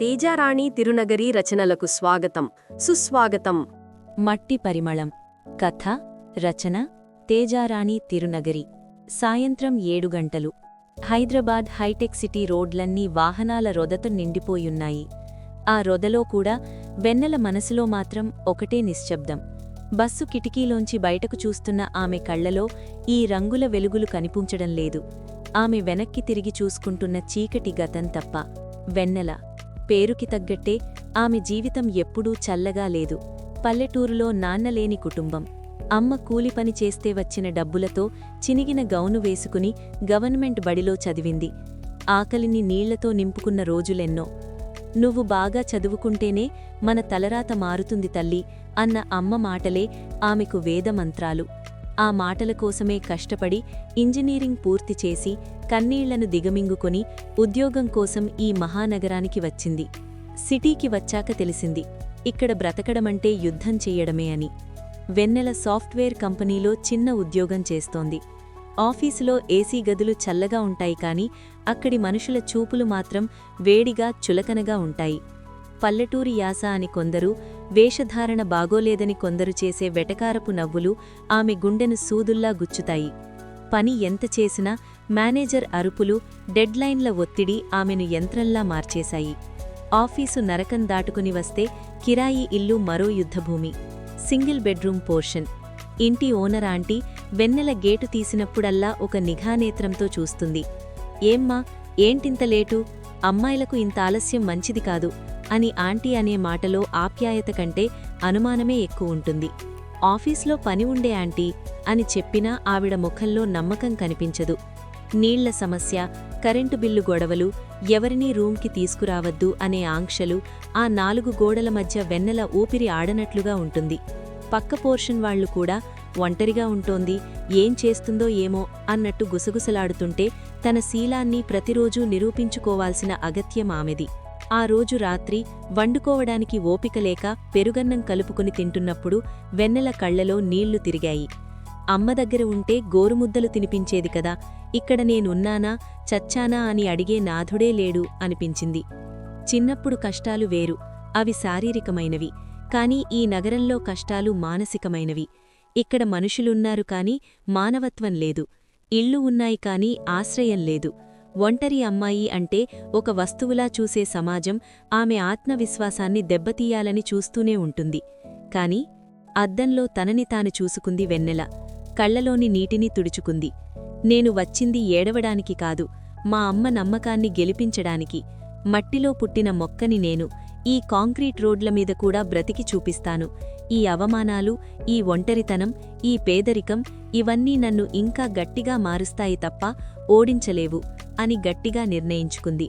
తేజారాణి తిరునగరి రచనలకు స్వాగతం. సుస్వాగతం. మట్టి పరిమళం. కథ రచన తేజారాణి తిరునగరి. సాయంత్రం ఏడు గంటలు. హైదరాబాద్ హైటెక్ సిటీ రోడ్లన్నీ వాహనాల రొదతో నిండిపోయున్నాయి. ఆ రొదలో కూడా వెన్నెల మనసులో మాత్రం ఒకటే నిశ్శబ్దం. బస్సు కిటికీలోంచి బయటకు చూస్తున్న ఆమె కళ్ళలో ఈ రంగుల వెలుగులు కనిపించడం లేదు. ఆమె వెనక్కి తిరిగి చూసుకుంటున్న చీకటి గతం తప్ప. వెన్నెల. పేరుకి తగ్గట్టే ఆమె జీవితం ఎప్పుడూ చల్లగా లేదు. పల్లెటూరులో నాన్నలేని కుటుంబం. అమ్మ కూలిపని చేస్తే వచ్చిన డబ్బులతో చినిగిన గౌను వేసుకుని గవర్నమెంట్ బడిలో చదివింది. ఆకలిని నీళ్ళతో నింపుకున్న రోజులెన్నో. నువ్వు బాగా చదువుకుంటేనే మన తలరాత మారుతుంది తల్లి అన్న అమ్మ మాటలే ఆమెకు వేదమంత్రాలు. ఆ మాటల కోసమే కష్టపడి ఇంజనీరింగ్ పూర్తి చేసి కన్నీళ్ళను దిగమింగుకొని ఉద్యోగం కోసం ఈ మహానగరానికి వచ్చింది. సిటీకి వచ్చాక తెలిసింది ఇక్కడ బ్రతకడమంటే యుద్ధం చెయ్యడమే అని. వెన్నెల సాఫ్ట్వేర్ కంపెనీలో చిన్న ఉద్యోగం చేస్తోంది. ఆఫీసులో ఏసీ గదులు చల్లగా ఉంటాయి కాని అక్కడి మనుషుల చూపులు మాత్రం వేడిగా చులకనగా ఉంటాయి. పల్లెటూరి యాస అని కొందరు వేషధారణ బాగోలేదని కొందరు చేసే వెటకారపు నవ్వులు ఆమె గుండెను సూదుల్లా గుచ్చుతాయి. పని ఎంత చేసినా మేనేజర్ అరుపులు డెడ్లైన్ల ఒత్తిడి ఆమెను యంత్రంలా మార్చేశాయి. ఆఫీసు నరకం దాటుకుని వస్తే కిరాయి ఇల్లు మరో యుద్ధభూమి. Single bedroom portion. ఇంటి ఓనర్ ఆంటీ వెన్నెల గేటు తీసినప్పుడల్లా ఒక నిఘానేత్రంతో చూస్తుంది. ఏమ్మా ఏంటింత లేటు? అమ్మాయిలకు ఇంత ఆలస్యం మంచిది కాదు. అని ఆంటీ అనే మాటలో ఆప్యాయత కంటే అనుమానమే ఎక్కువ ఉంటుంది. ఆఫీస్లో పని ఉండే ఆంటీ అని చెప్పినా ఆవిడ ముఖంలో నమ్మకం కనిపించదు. నీళ్ళ సమస్య కరెంటు బిల్లు గొడవలు ఎవరినీ రూమ్కి తీసుకురావద్దు అనే ఆంక్షలు ఆ నాలుగు గోడల మధ్య వెన్నెల ఊపిరి ఆడనట్లుగా ఉంటుంది. పక్క పోర్షన్ వాళ్ళు కూడా ఒంటరిగా ఉంటోంది ఏం చేస్తుందో ఏమో అన్నట్టు గుసగుసలాడుతుంటే తన శీలాన్ని ప్రతిరోజూ నిరూపించుకోవాల్సిన అగత్యం ఆమెది. ఆ రోజు రాత్రి వండుకోవడానికి ఓపిక లేక పెరుగన్నం కలుపుకుని తింటున్నప్పుడు వెన్నెల కళ్ళలో నీళ్ళు తిరిగాయి. అమ్మ దగ్గర ఉంటే గోరుముద్దలు తినిపించేది కదా ఇక్కడ నేనున్నానా చచ్చానా అని అడిగే నాథుడే లేడు అనిపించింది. చిన్నప్పుడు కష్టాలు వేరు అవి శారీరకమైనవి కాని ఈ నగరంలో కష్టాలు మానసికమైనవి. ఇక్కడ మనుషులున్నారు కాని మానవత్వం లేదు ఇళ్ళు ఉన్నాయి కాని ఆశ్రయం లేదు. ఒంటరి అమ్మాయి అంటే ఒక వస్తువులా చూసే సమాజం ఆమె ఆత్మవిశ్వాసాన్ని దెబ్బతీయాలని చూస్తూనే ఉంటుంది. కాని అద్దంలో తనని తాను చూసుకుంది వెన్నెల. కళ్ళలోని నీటిని తుడుచుకుంది. నేను వచ్చింది ఏడవడానికి కాదు మా అమ్మ నమ్మకాన్ని గెలిపించడానికి. మట్టిలో పుట్టిన మొక్కని నేను ఈ కాంక్రీట్ రోడ్ల మీద కూడా బ్రతికి చూపిస్తాను. ఈ అవమానాలు ఈ ఒంటరితనం ఈ పేదరికం ఇవన్నీ నన్ను ఇంకా గట్టిగా మారుస్తాయి తప్ప ఓడించలేవు అని గట్టిగా నిర్ణయించుకుంది.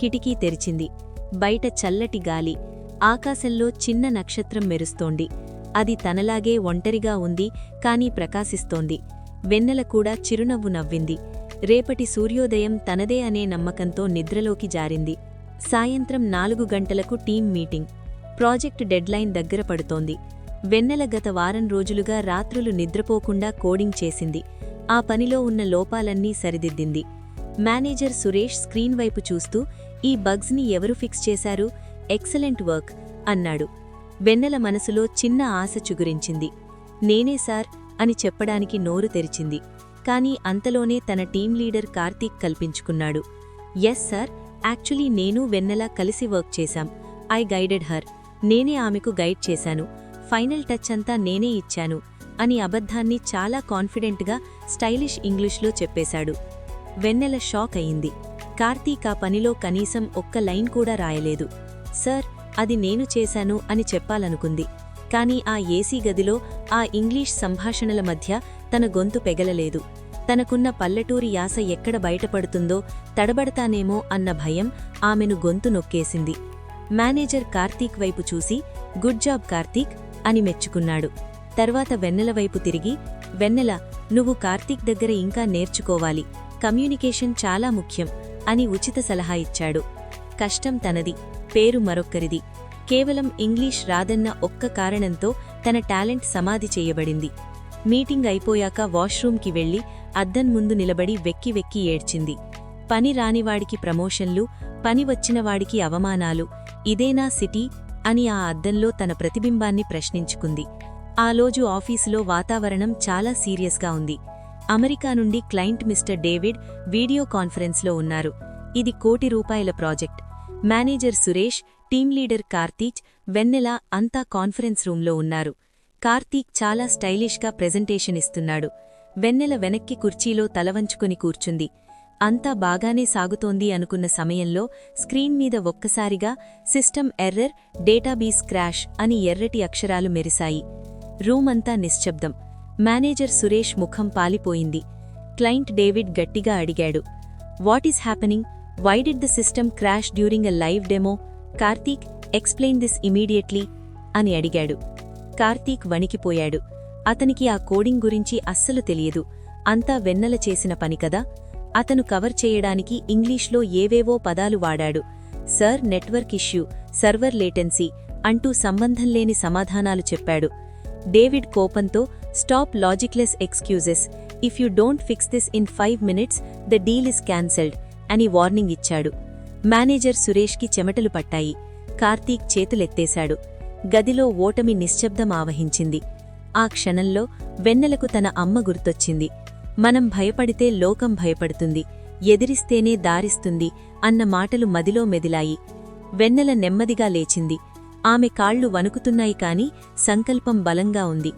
కిటికీ తెరిచింది. బయట చల్లటి గాలి ఆకాశంలో చిన్న నక్షత్రం మెరుస్తోంది. అది తనలాగే ఒంటరిగా ఉంది కాని ప్రకాశిస్తోంది. వెన్నెల కూడా చిరునవ్వు నవ్వింది. రేపటి సూర్యోదయం తనదే అనే నమ్మకంతో నిద్రలోకి జారింది. సాయంత్రం నాలుగు గంటలకు టీం మీటింగ్. ప్రాజెక్ట్ డెడ్లైన్ దగ్గర పడుతోంది. వెన్నెల గత వారం రోజులుగా రాత్రులు నిద్రపోకుండా కోడింగ్ చేసింది. ఆ పనిలో ఉన్న లోపాలన్నీ సరిదిద్దింది. మేనేజర్ సురేష్ స్క్రీన్ వైపు చూస్తూ ఈ బగ్స్ని ఎవరు ఫిక్స్ చేశారు? ఎక్సలెంట్ వర్క్ అన్నాడు. వెన్నెల మనసులో చిన్న ఆశ చుగురించింది. నేనే సార్ అని చెప్పడానికి నోరు తెరిచింది. కానీ అంతలోనే తన టీం లీడర్ కార్తీక్ కల్పించుకున్నాడు. ఎస్ సార్ యాక్చువల్లీ నేను వెన్నెల కలిసి వర్క్ చేశాం. I guided her. నేనే ఆమెకు గైడ్ చేశాను. ఫైనల్ టచ్ అంతా నేనే ఇచ్చాను. అని అబద్ధాన్ని చాలా కాన్ఫిడెంట్గా స్టైలిష్ ఇంగ్లీష్లో చెప్పేశాడు. వెన్నెల షాక్ అయింది. కార్తీక్ ఆ పనిలో కనీసం ఒక్క లైన్ కూడా రాయలేదు. సార్ అది నేను చేశాను అని చెప్పాలనుకుంది. కాని ఆ ఏసీ గదిలో ఆ ఇంగ్లీష్ సంభాషణల మధ్య తన గొంతు పెగలలేదు. తనకున్న పల్లెటూరి యాస ఎక్కడ బయటపడుతుందో తడబడతానేమో అన్న భయం ఆమెను గొంతు నొక్కేసింది. మేనేజర్ కార్తీక్ వైపు చూసి గుడ్ జాబ్ కార్తీక్ అని మెచ్చుకున్నాడు. తర్వాత వెన్నెల వైపు తిరిగి వెన్నెల నువ్వు కార్తీక్ దగ్గర ఇంకా నేర్చుకోవాలి. కమ్యూనికేషన్ చాలా ముఖ్యం అని ఉచిత సలహా ఇచ్చాడు. కష్టం తనది పేరు మరొక్కరిది. కేవలం ఇంగ్లీష్ రాదన్న ఒక్క కారణంతో తన టాలెంట్ సమాధి చేయబడింది. మీటింగ్ అయిపోయాక వాష్రూమ్కి వెళ్ళి అద్దం ముందు నిలబడి వెక్కి వెక్కి ఏడ్చింది. పని రానివాడికి ప్రమోషన్లు పని వచ్చినవాడికి అవమానాలు ఇదేనా సిటీ? అని ఆ అద్దంలో తన ప్రతిబింబాన్ని ప్రశ్నించుకుంది. ఆ రోజు ఆఫీసులో వాతావరణం చాలా సీరియస్గా ఉంది. అమెరికా నుండి క్లయింట్ మిస్టర్ డేవిడ్ వీడియో కాన్ఫరెన్స్లో ఉన్నారు. ఇది కోటి రూపాయల project. Manager Suresh team leader Karthik Vennela అంతా కాన్ఫరెన్స్ రూంలో ఉన్నారు. కార్తీక్ చాలా స్టైలిష్గా ప్రెజెంటేషన్ ఇస్తున్నాడు. వెన్నెల వెనక్కి కుర్చీలో తలవంచుకుని కూర్చుంది. అంతా బాగానే సాగుతోంది అనుకున్న సమయంలో స్క్రీన్ మీద ఒక్కసారిగా సిస్టమ్ ఎర్రర్ డేటాబీస్ క్రాష్ అని ఎర్రటి అక్షరాలు మెరిశాయి. రూమంతా నిశ్శబ్దం. మేనేజర్ సురేష్ ముఖం పాలిపోయింది. క్లయింట్ డేవిడ్ గట్టిగా అడిగాడు. What is happening? Why did the system crash during a live demo? Karthik explain this immediately? అని అడిగాడు. కార్తీక్ వణికిపోయాడు. అతనికి ఆ కోడింగ్ గురించి అస్సలు తెలియదు. అంతా వెన్నెల చేసిన పని కదా? అతను కవర్ చేయడానికి ఇంగ్లీష్లో ఏవేవో పదాలు వాడాడు. Sir network issue server latency అంటూ సంబంధం లేని సమాధానాలు చెప్పాడు. డేవిడ్ కోపంతో stop logicless excuses. If you don't fix this in five minutes the deal is cancelled అని వార్నింగ్ ఇచ్చాడు. మేనేజర్ సురేష్కి చెమటలు పట్టాయి. కార్తీక్ చేతులెత్తేశాడు. గదిలో ఓటమి నిశ్శబ్దం ఆవహించింది. ఆ క్షణంలో వెన్నెలకు తన అమ్మ గుర్తొచ్చింది. మనం భయపడితే లోకం భయపడుతుంది. ఎదిరిస్తేనే దారిస్తుంది అన్న మాటలు మదిలో మెదిలాయి. వెన్నెల నెమ్మదిగా లేచింది. ఆమె కాళ్ళు వణుకుతున్నాయి కాని సంకల్పం బలంగా ఉంది.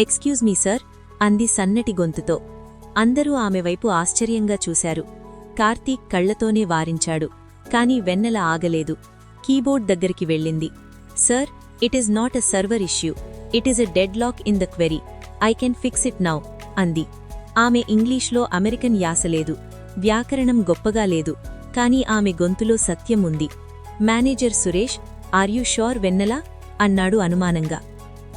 ఎక్స్క్యూజ్ మీ సార్ అంది సన్నటి గొంతుతో. అందరూ ఆమె వైపు ఆశ్చర్యంగా చూశారు. కార్తీక్ కళ్ళతోనే వారించాడు కాని వెన్నెల ఆగలేదు. కీబోర్డ్ దగ్గరికి వెళ్ళింది. Sir it is not a server issue. It is a deadlock in the query. I can fix it now అంది. ఆమె ఇంగ్లీష్లో అమెరికన్ యాస లేదు వ్యాకరణం గొప్పగా లేదు కాని ఆమె గొంతులో సత్యం ఉంది. Manager Suresh are you sure వెన్నెలా? అన్నాడు అనుమానంగా.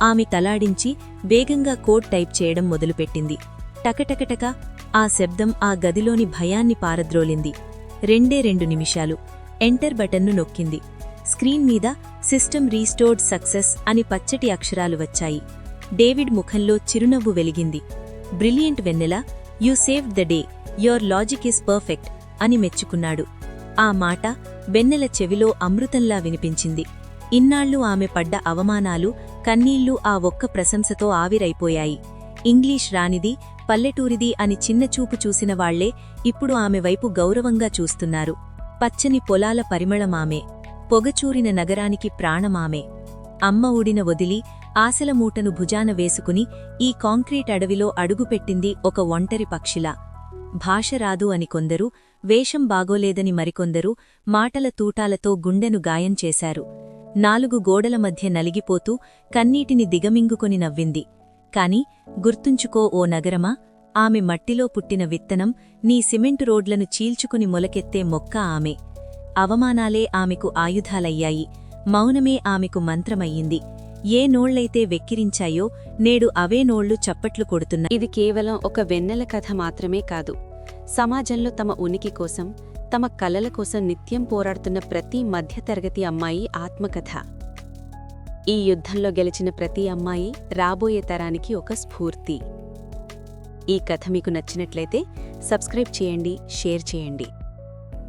ఆమె తలాడించి వేగంగా కోడ్ టైప్ చేయడం మొదలుపెట్టింది. టకటకటక ఆ శబ్దం ఆ గదిలోని భయాన్ని పారద్రోలింది. రెండే రెండు నిమిషాలు. ఎంటర్ బటన్ను నొక్కింది. స్క్రీన్ మీద సిస్టమ్ రీస్టోర్డ్ సక్సెస్ అని పచ్చటి అక్షరాలు వచ్చాయి. డేవిడ్ ముఖంలో చిరునవ్వు వెలిగింది. Brilliant Vennela? You save the day your logic is perfect అని మెచ్చుకున్నాడు. ఆ మాట వెన్నెల చెవిలో అమృతంలా వినిపించింది. ఇన్నాళ్ళు ఆమె పడ్డ అవమానాలు కన్నీళ్ళు ఆ ఒక్క ప్రశంసతో ఆవిరైపోయాయి. ఇంగ్లీష్ రానిది పల్లెటూరిది అని చిన్నచూపు చూసిన వాళ్ళే ఇప్పుడు ఆమె వైపు గౌరవంగా చూస్తున్నారు. పచ్చని పొలాల పరిమళమామే పొగచూరిన నగరానికి ప్రాణమామే. అమ్మ ఊడిన వదిలి ఆశల మూటను భుజాన వేసుకుని ఈ కాంక్రీట్ అడవిలో అడుగుపెట్టింది ఒక ఒంటరి పక్షిలా. భాష రాదు అని కొందరు వేషం బాగోలేదని మరికొందరు మాటల తూటాలతో గుండెను గాయం చేశారు. నాలుగు గోడల మధ్య నలిగిపోతూ కన్నీటిని దిగమింగుకొని నవ్వింది. కాని గుర్తుంచుకో ఓ నగరమా? ఆమె మట్టిలో పుట్టిన విత్తనం నీ సిమెంటు రోడ్లను చీల్చుకుని మొలకెత్తే మొక్క ఆమె. అవమానాలే ఆమెకు ఆయుధాలయ్యాయి. మౌనమే ఆమెకు మంత్రమయ్యింది. ఏ నోళ్ళైతే వెక్కిరించాయో నేడు అవే నోళ్ళు చప్పట్లు కొడుతున్నా ఇది కేవలం ఒక వెన్నెల కథ మాత్రమే కాదు. సమాజంలో తమ ఉనికి కోసం తమ కలల కోసం నిత్యం పోరాడుతున్న ప్రతి మధ్యతరగతి అమ్మాయి ఆత్మకథ. ఈ యుద్ధంలో గెలిచిన ప్రతి అమ్మాయి రాబోయే తరానికి ఒక స్ఫూర్తి. ఈ కథ మీకు నచ్చినట్లయితే సబ్స్క్రైబ్ చేయండి షేర్ చేయండి.